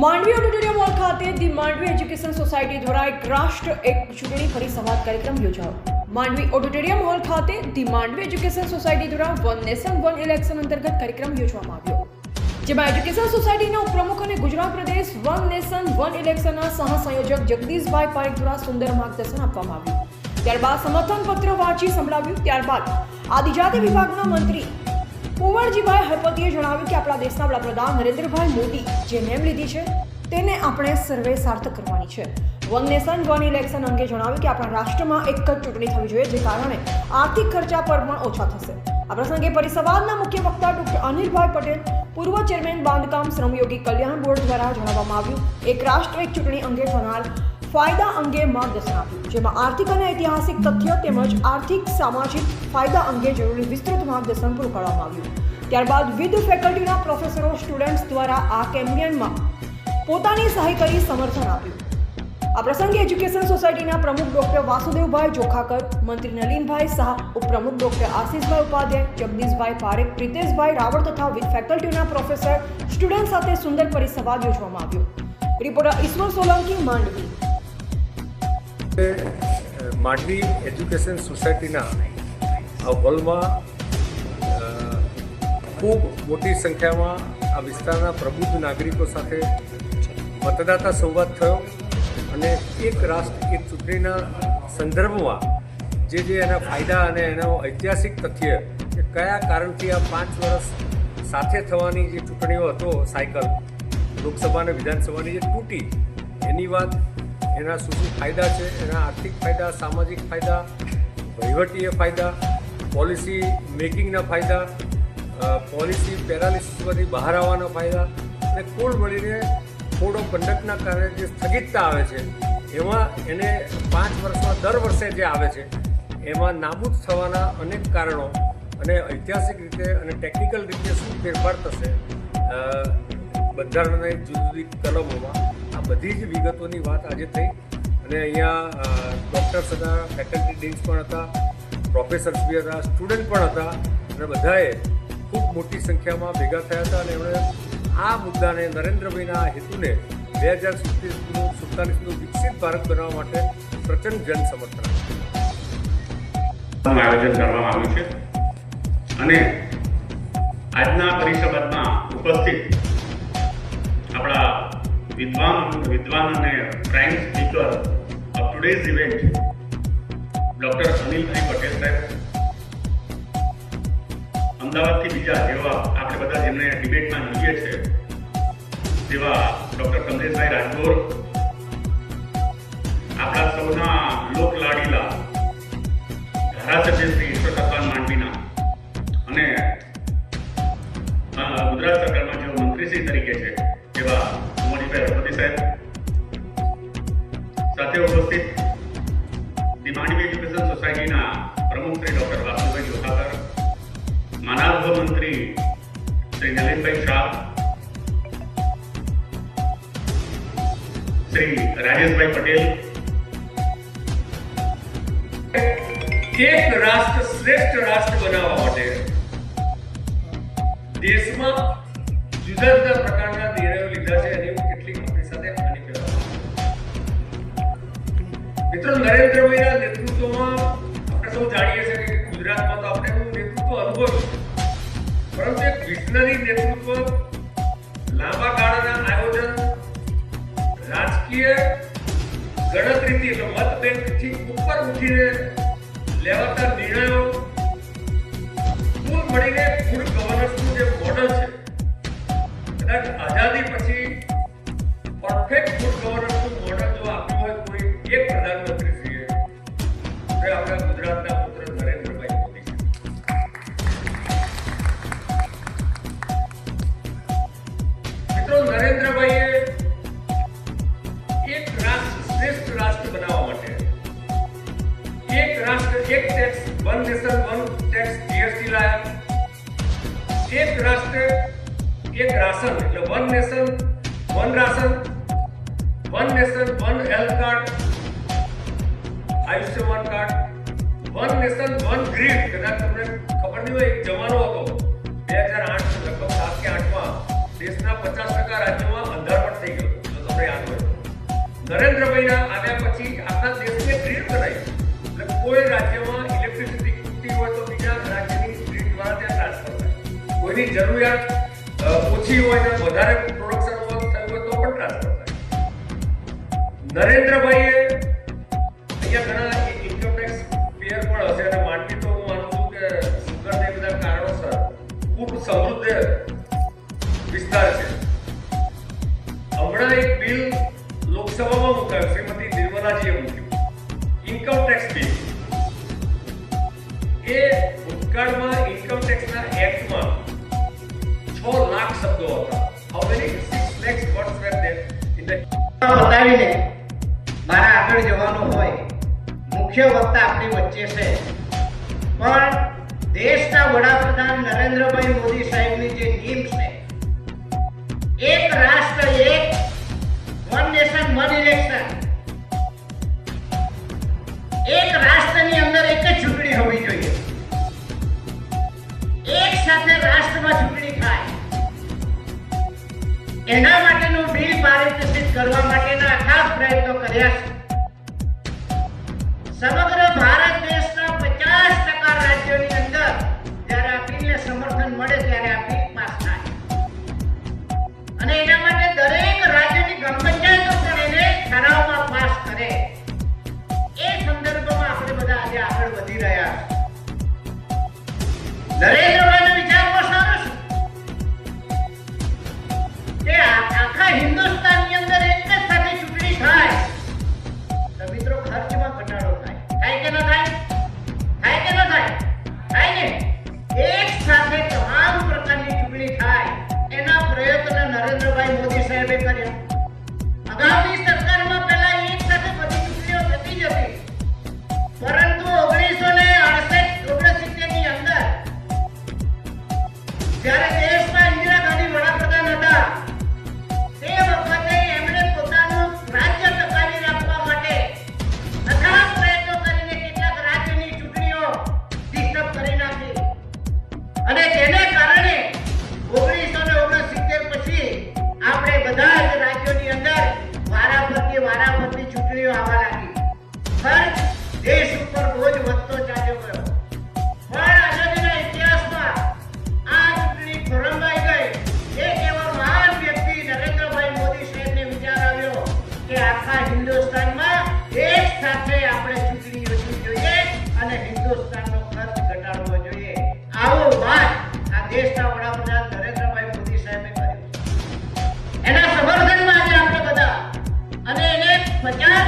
Mandvi auditorium hall ખાતે the Mandvi education society દ્વારા એક રાષ્ટ્ર એક ચૂંટણી ફરી સંવાદ કાર્યક્રમ યોજાયો. માંડવી ઓડિટોરિયમ હોલ ખાતે ધી માંડવી એજ્યુકેશન સોસાયટી દ્વારા વન નેશન, વન ઇલેક્શન અંતર્ગત કાર્યક્રમ યોજવામાં આવ્યો. જેમાં એજ્યુકેશન સોસાયટીના ઉપપ્રમુખ અને ગુજરાત પ્રદેશ વન નેશન, વન ઇલેક્શનના સહસંયોજક જગદીશભાઈ પારેખ દ્વારા સુંદર માર્ગદર્શન આપવામાં આવ્યું. ત્યારબાદ સમર્થન પત્ર વાંચી સંભળાવ્યું. ત્યારબાદ આદિજાતિ વિભાગના મંત્રી કુંવરજીભાઈ હરપતિએ જણાવ્યું કે આપણા દેશના વડાપ્રધાન નરેન્દ્રભાઈ મોદી જે નેમ લીધી છે, તેને આપણે સર્વે સાર્થક કરવાની છે. વન નેશન વન ઇલેક્શન અંગે જણાવ્યું કે આપણા રાષ્ટ્રમાં એક જ ચૂંટણી થવી જોઈએ, જે કારણે આર્થિક ખર્ચા પર પણ ઓછા થશે. આ પ્રસંગે પરિસંવાદના મુખ્ય વક્તા ડોક્ટર અનિલભાઈ પટેલ, પૂર્વ ચેરમેન બાંધકામ શ્રમયોગી કલ્યાણ બોર્ડ દ્વારા જણાવવામાં આવ્યું, એક રાષ્ટ્ર એક ચૂંટણી અંગે થનાર ફાયદા અંગે માર્ગદર્શન આપ્યું, જેમાં આર્થિક અને ઐતિહાસિક તથ્ય તેમજ આર્થિક, સામાજિક ફાયદા અંગે જરૂરી વિસ્તૃત માર્ગદર્શન પૂરું પાડવામાં આવ્યું. ત્યારબાદ વિવિધ ફેકલ્ટીના પ્રોફેસરો સ્ટુડન્ટ્સ દ્વારા આ કેમ્પિયનમાં પોતાની સહાય કરી સમર્થન આપ્યું. આ પ્રસંગે એજ્યુકેશન સોસાયટીના પ્રમુખ ડોક્ટર વાસુદેવભાઈ જોખાકર, મંત્રી નલીનભાઈ શાહ, ઉપપ્રમુખ ડોક્ટર આશીષભાઈ ઉપાધ્યાય, જગદીશભાઈ પારેખ, પ્રિતેશભાઈ રાવળ તથા વિવિધ ફેકલ્ટીના પ્રોફેસર સ્ટુડન્ટ સાથે સુંદર પરિસંવાદ યોજવામાં આવ્યો. રિપોર્ટર ઈશ્વર સોલંકી, માંડવી. માંડવી એજ્યુકેશન સોસાયટીના આ હોલમાં ખૂબ મોટી સંખ્યામાં આ વિસ્તારના પ્રબુદ્ધ નાગરિકો સાથે મતદાતા સંવાદ થયો અને એક રાષ્ટ્ર, એક ચૂંટણીના સંદર્ભમાં જે જે એના ફાયદા અને એનો ઐતિહાસિક તથ્ય કે કયા કારણથી આ પાંચ વર્ષ સાથે થવાની જે ચૂંટણીઓ હતો, સાયકલ લોકસભા અને વિધાનસભાની જે તૂટી, એની વાત એના શું શું ફાયદા છે, એના આર્થિક ફાયદા, સામાજિક ફાયદા, વહીવટીય ફાયદા પોલિસી મેકિંગના ફાયદા પોલિસી પેરાલિસિસમાંથી બહાર આવવાના ફાયદા અને કુલ મળીને કોડ ઓફ કન્ડક્ટના કારણે જે સ્થગિતતા આવે છે, એમાં એને પાંચ વર્ષમાં દર વર્ષે જે આવે છે, એમાં નાબૂદ થવાના અનેક કારણો અને ઐતિહાસિક રીતે અને ટેકનિકલ રીતે શું ફેરફાર થશે બંધારણની જુદી જુદી કલમોમાં આ બધી જ વિગતોની વાત આજે થઈ. અને અહીંયા ડૉક્ટર હતા ફેકલ્ટી ડીન્સ પણ હતા પ્રોફેસર્સ બી હતા, સ્ટુડન્ટ પણ હતા અને બધાએ ખૂબ મોટી સંખ્યામાં ભેગા થયા હતા અને એમણે આ મુદ્દાને નરેન્દ્રભાઈના હેતુને બે હજાર સુડતાલીસનું સુડતાલીસનું વિકસિત ભારત બનાવવા માટે પ્રચંડ જન સમર્થન આયોજન કરવામાં આવ્યું છે. અને આજના પરિષદમાં ઉપસ્થિત આપણા વિદ્વાન વિદ્વાન અને prime speaker of today's event doctor Anilbhai Patel સાહેબ. અમદાવાદથી બીજા જેવા આપણે બધા જેમને ડિબેટમાં જોઈએ છે, તેવા ડોક્ટર કમલેશભાઈ રાજગોર, આપણા સૌના લોકલાડીલા ધારાસભ્ય શ્રી ઈશ્વર સત્તાન માંડવીના અને ગુજરાત સરકારમાં જેઓ મંત્રીશ્રી તરીકે છે તેવા મોનીભાઈ રઘુપતિ સાહેબ. સાથે ઉપસ્થિત શ્રી નલિનભાઈ શાહ શ્રી રાજેશભાઈ પટેલ એક રાષ્ટ્ર શ્રેષ્ઠ રાષ્ટ્ર બનાવવા માટે દેશમાં જુદા જુદા પ્રકારના નિર્ણયો લીધા છે અને કેટલીક આપણી સાથે હાનિ ફેરવવામાં મિત્રો નરેન્દ્રભાઈના નેતૃત્વમાં આપણે સૌ જાણીએ છીએ કે ગુજરાતમાં તો આપણે એનું નેતૃત્વ અનુભવ્યું. પરંતુ એક નેતૃત્વ લાંબા ગાળાના આયોજન, રાજકીય ગણતરીથી એટલે મત બેંકથી ઉપર ઉઠીને લેવાતા નિર્ણયો, કુલ મળીને ગુડ ગવર્નન્સનું જે મોડલ છે, કદાચ આઝાદી પછી પરફેક્ટ ગુડ ગવર્નન્સનું એક રાષ્ટ્ર એક tax one nation one tax GST લાયા એક રાષ્ટ્ર એક રાશન એટલે one nation one ration one nation one health card Ayushman card one nation one grid કદાચ તમને ખબર નહીં હોય એક જમાનો હતો બે હજાર આઠ લગભગ સાત કે આઠમાં દેશના પચાસ ટકા રાજ્યોમાં અંધારપટ થઈ ગયો નરેન્દ્રભાઈના આવ્યા પછી કોઈની જરૂરિયાત ઓછી હોય ને વધારે પ્રોડક્શન થયું હોય તો પણ ટ્રાન્સફર થાય. નરેન્દ્રભાઈએ અહીંયા ઘણા ઇન્કમટેક્સ પેયર પણ હશે અને માંડવી તો હું માનું છું કે સુગર ને બધા કારણોસર ખૂબ સમૃદ્ધ વિસ્તાર છે. હમણાં એક બિલ લોકસભામાં મુકાયું, શ્રીમતી નિર્મલાજીએ મૂક્યું. ઇન્કમ ટેક્સ બિલ એ ભૂતકાળમાં મુખ્ય વક્તા આપણી વચ્ચે છે. પણ દેશના વડાપ્રધાન નરેન્દ્રભાઈ મોદી સાહેબની જે નીમ છે, એક રાષ્ટ્ર, એક વન નેશન, વન ઇલેક્શન. એક રાષ્ટ્રની અંદર એક જ ચૂંટણી હોવી જોઈએ. એક સાથે રાષ્ટ્રમાં ચૂંટણી થાય. એના માટેનું બિલ પારિતોષિત કરવા માટેના અથાગ પ્રયત્નો કર્યા છે. સમગ્ર ભારત દેશના પચાસ ટકા રાજ્યોની અંદર જ્યારે આ બિલને સમર્થન મળે ત્યારે આ બિલ પાસ થાય. અને એના માટે દરેક રાજ્યની ગ્રામ પંચાયતો પણ એને ઠરાવમાં પાસ કરે. એ સંદર્ભમાં આપણે બધા આજે આગળ વધી રહ્યા છે સમર્થનમાં આજે